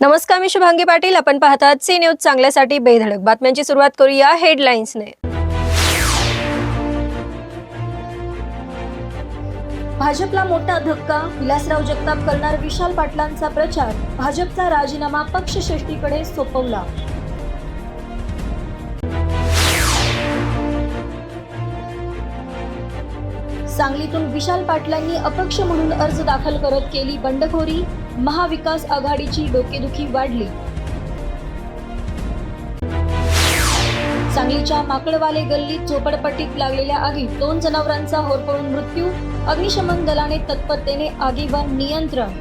नमस्कार मी शुभांगी पाटील. आपण पाहतात सी न्यूज चांगल्यासाठी बेधडक. बातम्यांची सुरुवात करूया हेडलाईन्सने भाजपला मोठा धक्का विलासराव जगताप करणार विशाल पाटलांचा प्रचार भाजपचा राजीनामा पक्षश्रेष्ठीकडे सोपवला. सांगलीतून विशाल पाटलांनी अपक्ष म्हणून अर्ज दाखल करत केली बंडखोरी महाविकास आघाडीची डोकेदुखी वाढली. सांगलीच्या माकडवाले गल्लीत झोपडपट्टीत लागलेल्या आगीत दोन जनावरांचा होरपळून मृत्यू अग्निशमन दलाने तत्परतेने आगीवर नियंत्रण